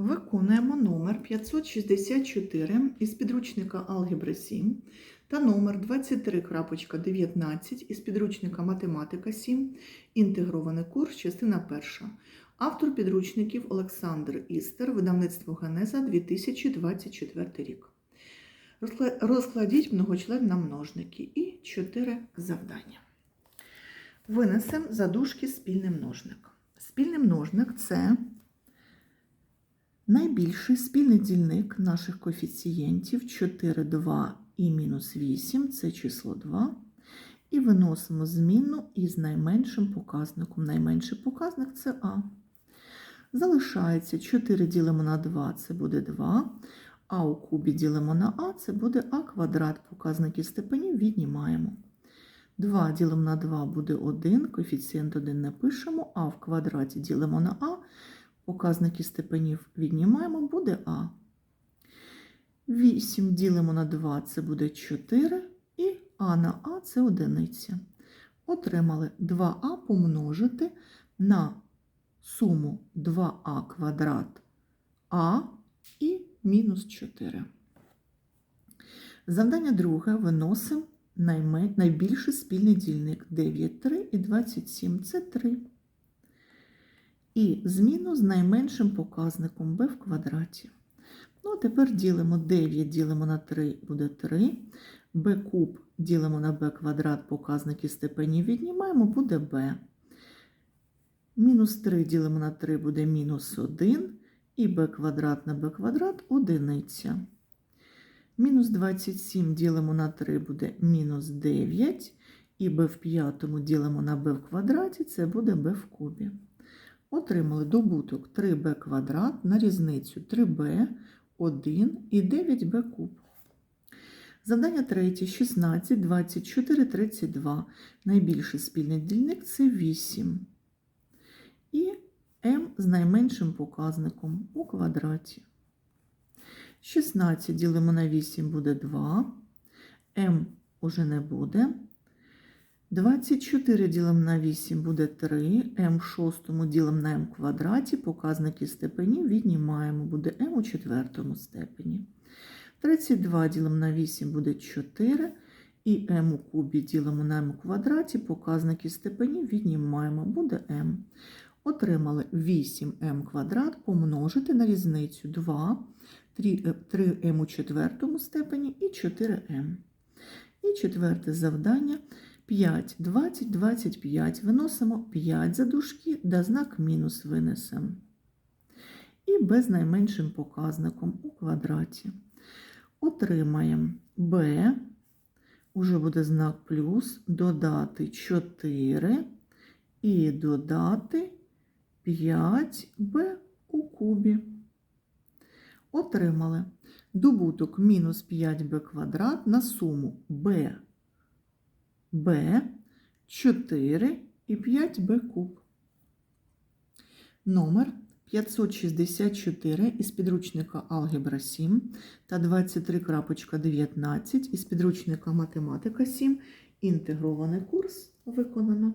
Виконуємо номер 564 із підручника Алгебра 7 та номер 23.19 із підручника Математика 7, інтегрований курс, частина 1. Автор підручників Олександр Істер, видавництво Генеза 2024 рік. Розкладіть многочлен на множники і 4 завдання. Винесемо задушки спільний множник. Спільний множник це найбільший спільний дільник наших коефіцієнтів 4, 2 і мінус 8 це число 2. І виносимо змінну із найменшим показником. Найменший показник це А. Залишається 4 ділимо на 2, це буде 2. А у кубі ділимо на А, це буде А квадрат. Показники степенів віднімаємо. 2 ділимо на 2 буде 1, коефіцієнт 1 не пишемо, а в квадраті ділимо на А, показники степенів віднімаємо, буде А. 8 ділимо на 2, це буде 4, і А на А це одиниця. Отримали 2А помножити на суму 2А квадрат А і мінус 4. Завдання друге виносимо найбільший спільний дільник 9, 3 і 27 це 3. І зміну з найменшим показником b в квадраті. Ну, а тепер ділимо 9, ділимо на 3, буде 3. b куб ділимо на b квадрат, показники степенів віднімаємо, буде b. Мінус 3 ділимо на 3 буде мінус 1. І b квадрат на b квадрат одиниця. Мінус 27 ділимо на 3 буде мінус 9. І b в п'ятому ділимо на b в квадраті, це буде b в кубі. Отримали добуток 3b квадрат на різницю 3b, 1 і 9b куб. Завдання третє 16, 24, 32. Найбільший спільний дільник це 8. І m з найменшим показником у квадраті. 16 ділимо на 8 буде 2. m уже не буде. 24 ділимо на 8 буде 3, m в шостому ділимо на m квадраті, показники степенів віднімаємо, буде m у четвертому степені. 32 ділимо на 8 буде 4, і m у кубі ділимо на у квадраті, показники степенів віднімаємо, буде m. Отримали 8m квадрат помножити на різницю 2, 3m у четвертому степені і 4m. І четверте завдання – 5, 20, 25. Виносимо 5 за дужки, да знак мінус винесемо. І без найменшим показником у квадраті. Отримаємо b, уже буде знак плюс, додати 4 і додати 5b у кубі. Отримали добуток мінус 5b квадрат на суму b b 4 і 5b куб. Номер 564 із підручника Алгебра 7 та 23.19 із підручника Математика 7. Інтегрований курс виконано.